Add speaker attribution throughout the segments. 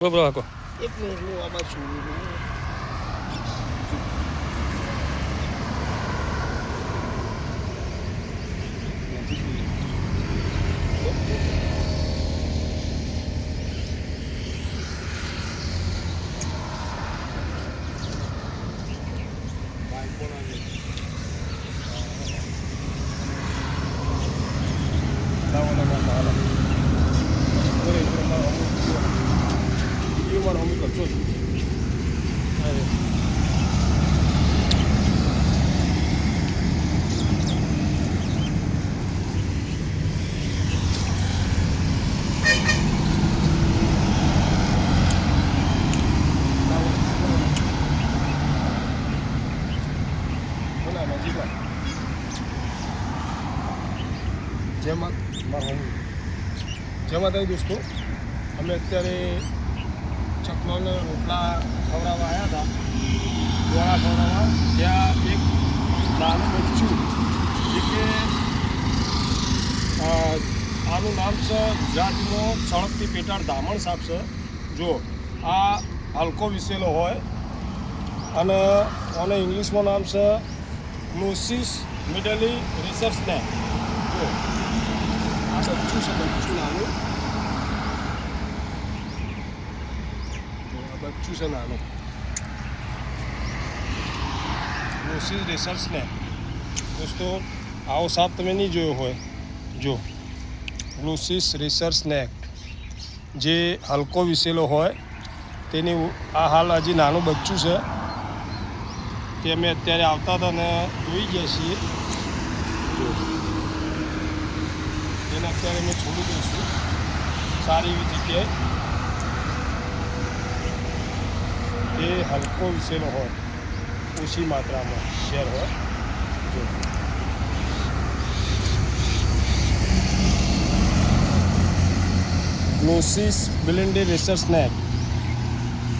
Speaker 1: બરોબર હાકો
Speaker 2: એક મિનિટ હું આમાં છું જેમાં મારું જેમાં થઈ દોસ્તો, અમે અત્યારે ચકલોને રોટલા ખવડાવવા આવ્યા હતા. ગોળા ખવડાવવા, ત્યાં એક નાનું બચ્ચું જે કે આનું નામ છે જાતનો સળગતી પેટાળ દામણ સાપ છે. જો, આ હલકો વિસેલો હોય અને આને ઇંગ્લિશમાં નામ છે લુસિસ મિડલી રિસર્ચ ને જો આ બચ્ચું છે બચ્ચું નાનું જો આ બચ્ચું છે નાનું લુસિસ રિસર્ચ ને દોસ્તો આવો સાપ તમે નહીં જોયો હોય જો લુસિસ રિસર્ચ સ્નેક જે હલકો વિસેલો હોય તેની આ હાલ હજી નાનું બચ્ચું છે તે અમે અત્યારે આવતા હતા અને જોઈ ગયા છીએ એને અત્યારે અમે છોડી દઈશું સારી એવી જગ્યાએ. એ હલકો વિશેનો હોય. ઓછી માત્રામાં શેર હોય. જો. ગ્લોસિસ બિલિન્ડી રેસર સ્નેક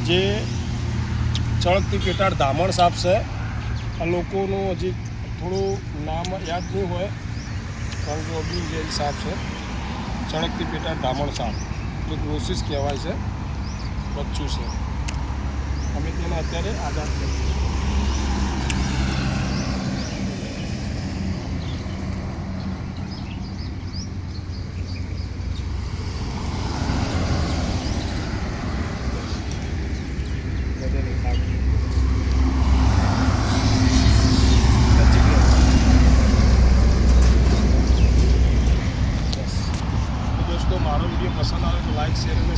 Speaker 2: જે ચળકતી પેટાળ ધામણ સાપ છે. આ લોકોનું હજી થોડું નામ યાદ નહીં હોય. જે સાપ છે, ચણકતી પેટા ડામણ સાપ જે ગ્લોસિસ કહેવાય છે, બચ્ચું છે. અમે તેને અત્યારે આઝાદ કરી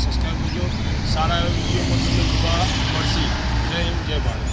Speaker 2: શિષ્ટાચાર મુજબ સારા નિયમો મુજબ મળશે. જય હિન્દ જય ભારત.